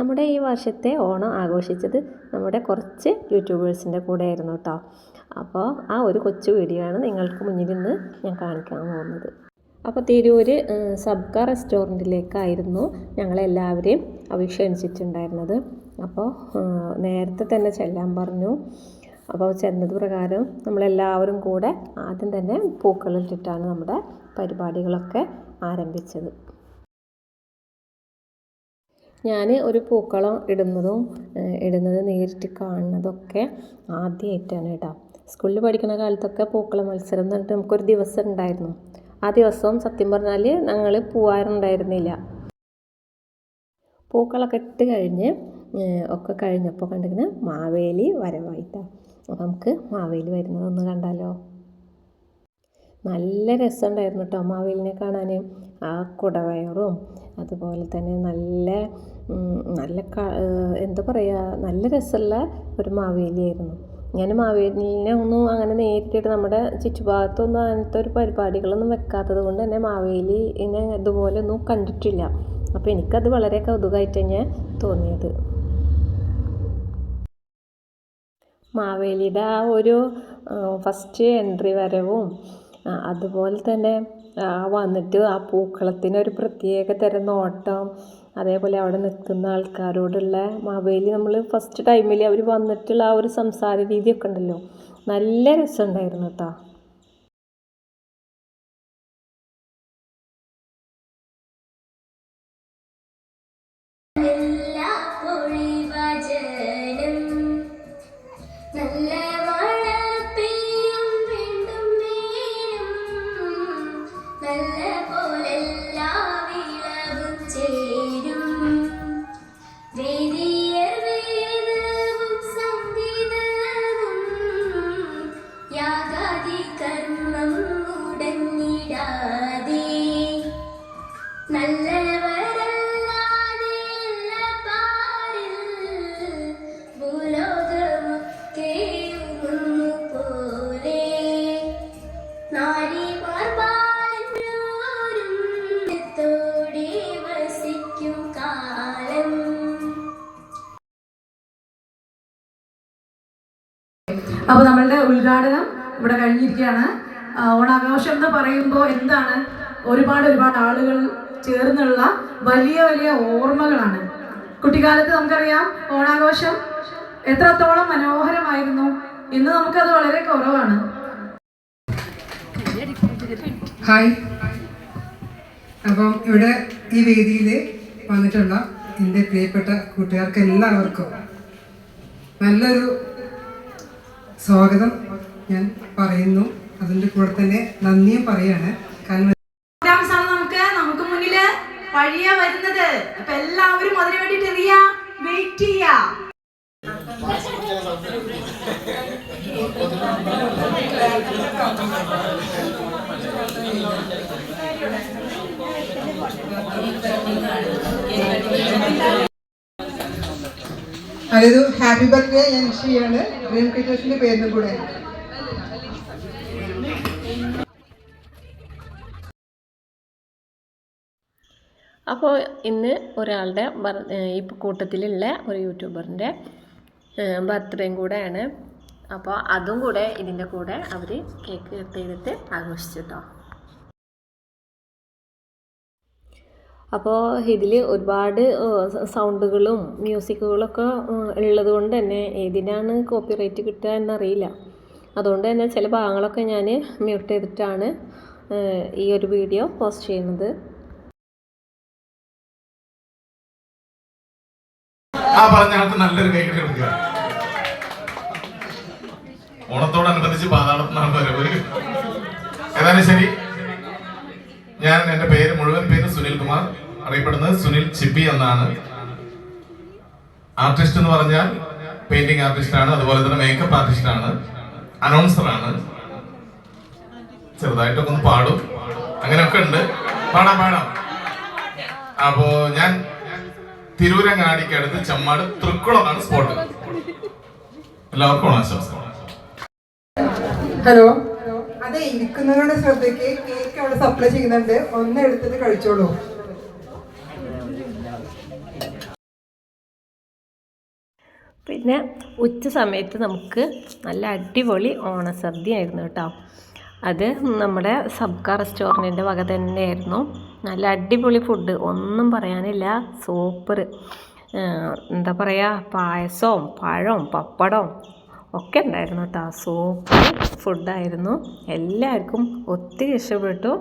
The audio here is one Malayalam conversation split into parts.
നമ്മുടെ ഈ വർഷത്തെ ഓണം ആഘോഷിച്ചത് നമ്മുടെ കുറച്ച് യൂട്യൂബേഴ്സിന്റെ കൂടെ ആയിരുന്നു കേട്ടോ. അപ്പോൾ ആ ഒരു കൊച്ചു വീഡിയോ ആണ് നിങ്ങൾക്ക് മുന്നിൽ നിന്ന് ഞാൻ കാണിക്കാൻ പോകുന്നത്. അപ്പോൾ തിരൂർ സബ്ക റെസ്റ്റോറന്റിലേക്കായിരുന്നു ഞങ്ങളെല്ലാവരെയും അഭിക്ഷണിച്ചിട്ടുണ്ടായിരുന്നത്. അപ്പോൾ നേരത്തെ തന്നെ ചെല്ലാൻ പറഞ്ഞു. അപ്പോൾ ചെന്നത് പ്രകാരം നമ്മളെല്ലാവരും കൂടെ ആദ്യം തന്നെ പൂക്കളിട്ടിട്ടാണ് നമ്മുടെ പരിപാടികളൊക്കെ ആരംഭിച്ചത്. ഞാൻ ഒരു പൂക്കളം ഇടുന്നതും ഇടുന്നത് നേരിട്ട് കാണുന്നതൊക്കെ ആദ്യമായിട്ടാണ് കേട്ടോ. സ്കൂളിൽ പഠിക്കുന്ന കാലത്തൊക്കെ പൂക്കളം മത്സരം എന്ന് പറഞ്ഞിട്ട് നമുക്കൊരു ദിവസം ഉണ്ടായിരുന്നു. ആ ദിവസവും സത്യം പറഞ്ഞാൽ ഞങ്ങൾ പോവാറുണ്ടായിരുന്നില്ല. പൂക്കളൊക്കെ ഇട്ട് കഴിഞ്ഞ് ഒക്കെ കഴിഞ്ഞപ്പോൾ കണ്ടിങ്ങനെ മാവേലി വരവായിട്ടാണ് അപ്പോൾ നമുക്ക് മാവേലി വരുന്നതൊന്ന് കണ്ടാലോ? നല്ല രസമുണ്ടായിരുന്നു കേട്ടോ മാവേലിനെ കാണാൻ ആ കുടവയറും അതുപോലെ തന്നെ നല്ല നല്ല എന്താ പറയുക നല്ല രസമുള്ള ഒരു മാവേലിയായിരുന്നു. ഞാൻ മാവേലിനെ ഒന്നും അങ്ങനെ നേരിട്ടിട്ട് നമ്മുടെ ചുറ്റുഭാഗത്തൊന്നും അങ്ങനത്തെ ഒരു പരിപാടികളൊന്നും വെക്കാത്തത് കൊണ്ട് തന്നെ മാവേലിനെ ഇതുപോലെ ഒന്നും കണ്ടിട്ടില്ല. അപ്പോൾ എനിക്കത് വളരെ കൗതുകമായിട്ട് തന്നെ തോന്നിയത്. മാവേലിയുടെ ആ ഒരു ഫസ്റ്റ് എൻട്രി വരവും അതുപോലെ തന്നെ വന്നിട്ട് ആ പൂക്കളത്തിന് ഒരു പ്രത്യേക തരം നോട്ടം അതേപോലെ അവിടെ നിൽക്കുന്ന ആൾക്കാരോടുള്ള മാവേലി നമ്മൾ ഫസ്റ്റ് ടൈമിൽ അവർ വന്നിട്ടുള്ള ആ ഒരു സംസാര രീതിയൊക്കെ ഉണ്ടല്ലോ. നല്ല രസമുണ്ടായിരുന്നു കേട്ടോ நல்ல അപ്പോൾ നമ്മളുടെ ഉദ്ഘാടനം ഇവിടെ കഴിഞ്ഞിരിക്കുകയാണ്. ഓണാഘോഷം എന്ന് പറയുമ്പോൾ എന്താണ്? ഒരുപാട് ഒരുപാട് ആളുകൾ ചേർന്നുള്ള വലിയ വലിയ ഓർമ്മകളാണ്. കുട്ടിക്കാലത്ത് നമുക്കറിയാം ഓണാഘോഷം എത്രത്തോളം മനോഹരമായിരുന്നു. ഇന്ന് നമുക്കത് വളരെ കുറവാണ്. ഹായ് അപ്പം ഇവിടെ ഈ വേദിയിൽ വന്നിട്ടുള്ള എന്റെ പ്രിയപ്പെട്ട കൂട്ടുകാർക്ക് എല്ലാവർക്കും നല്ലൊരു സ്വാഗതം ഞാൻ പറയുന്നു. അതിന്റെ കൂടെ തന്നെ നന്ദിയും പറയാണ്. കാരണം നമുക്ക്. നമുക്ക് മുന്നിൽ വഴിയ വരുന്നത്. അപ്പൊ എല്ലാവരും അതിനു വേണ്ടിട്ട് എറിയാ വെയിറ്റ് ചെയ്യാ. അതായത് ഹാപ്പി ബർത്ത്ഡേ ഞാൻ വിഷ് ചെയ്യാണ്. ഡ്രീം ക്രിയേറ്റേഴ്സിന്റെ പേരിലും കൂടെ. അപ്പോൾ ഇന്ന് ഒരാളുടെ ഈ കൂട്ടത്തിലുള്ള ഒരു യൂട്യൂബറിന്റെ ബർത്ത്ഡേയും കൂടെയാണ്. അപ്പോൾ അതും കൂടെ ഇതിന്റെ കൂടെ അവർ കേക്ക് കട്ട് ചെയ്തിട്ട് ആഘോഷിച്ചു കേട്ടോ അപ്പോൾ ഇതിൽ ഒരുപാട് സൗണ്ടുകളും മ്യൂസിക്കുകളൊക്കെ ഉള്ളത് കൊണ്ട് തന്നെ ഏതിനാണ് കോപ്പിറൈറ്റ് കിട്ടുക എന്നറിയില്ല. അതുകൊണ്ട് തന്നെ ചില ഭാഗങ്ങളൊക്കെ ഞാൻ മ്യൂട്ട് ചെയ്തിട്ടാണ് ഈ ഒരു വീഡിയോ പോസ്റ്റ് ചെയ്യുന്നത്. ആ ഓണത്തോടനുബന്ധിച്ച് പാതാളത്തിനാണ് വരവ്. ഏതായാലും ശരി ഞാൻ എന്റെ പേര് മുഴുവൻ പേര് സുനിൽ കുമാർ അറിയപ്പെടുന്നത് സുനിൽ ചിപ്പി എന്നാണ്. ആർട്ടിസ്റ്റ് എന്ന് പറഞ്ഞാൽ പെയിന്റിംഗ് ആർട്ടിസ്റ്റ് ആണ് അതുപോലെ തന്നെ മേക്കപ്പ് ആർട്ടിസ്റ്റ് ആണ് അനൗൺസർ ആണ്. ചെറുതായിട്ടൊക്കെ ഒന്ന് പാടും. അങ്ങനെയൊക്കെ ഉണ്ട്. പാടാം പാടാം. അപ്പോ ഞാൻ തിരൂരങ്ങാടിക്ക് അടുത്ത് ചെമ്മാട് തൃക്കുളമാണ് സ്പോട്ട് എല്ലാവർക്കും ഓണാശംസകൾ ഹലോ. അതെ ഇരിക്കുന്നവരുടെ ശ്രദ്ധയ്ക്ക് കേക്ക് അവിടെ സപ്ലൈ ചെയ്യുന്നുണ്ട്. ഒന്ന് എടുത്തിട്ട് കഴിച്ചോളൂ. പിന്നെ ഉച്ച സമയത്ത് നമുക്ക് നല്ല അടിപൊളി ഓണസദ്യ ആയിരുന്നു കേട്ടോ. അത് നമ്മുടെ സബ്ക റെസ്റ്റോറന്റിന്റെ വക തന്നെയായിരുന്നു. നല്ല അടിപൊളി ഫുഡ് ഒന്നും പറയാനില്ല. സൂപ്പർ എന്താ പറയുക പായസവും പഴവും പപ്പടവും ഒക്കെ ഉണ്ടായിരുന്നു കേട്ടോ. സൂപ്പർ ഫുഡായിരുന്നു എല്ലാവർക്കും ഒത്തിരി ഇഷ്ടപ്പെട്ടു.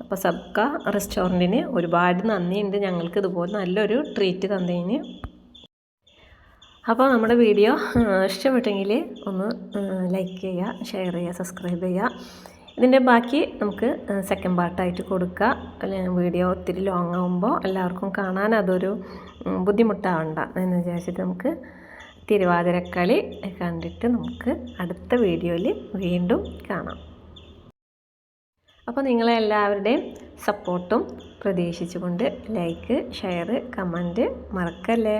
അപ്പോൾ സബ്ക റെസ്റ്റോറന്റിന് ഒരുപാട് നന്ദിയുണ്ട്. ഞങ്ങൾക്ക് ഇതുപോലെ നല്ലൊരു ട്രീറ്റ് തന്നതിന്. അപ്പോൾ നമ്മുടെ വീഡിയോ ഇഷ്ടപ്പെട്ടെങ്കിൽ ഒന്ന് ലൈക്ക് ചെയ്യുക ഷെയർ ചെയ്യുക സബ്സ്ക്രൈബ് ചെയ്യുക. ഇതിന്റെ ബാക്കി നമുക്ക് സെക്കൻഡ് പാർട്ടായിട്ട് കൊടുക്കുക. വീഡിയോ ഒത്തിരി ലോങ് ആകുമ്പോൾ എല്ലാവർക്കും കാണാൻ അതൊരു ബുദ്ധിമുട്ടാവണ്ട എന്ന് വിചാരിച്ചിട്ട് നമുക്ക് തിരുവാതിരക്കളി കണ്ടിട്ട് നമുക്ക് അടുത്ത വീഡിയോയിൽ വീണ്ടും കാണാം. അപ്പോൾ നിങ്ങളെല്ലാവരുടെയും സപ്പോർട്ടും പ്രതീക്ഷിച്ചുകൊണ്ട് ലൈക്ക് ഷെയർ കമന്റ് മറക്കല്ലേ?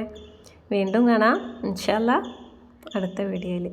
വീണ്ടും കാണാം. ഇൻഷല്ല അടുത്ത വീഡിയോയിൽ.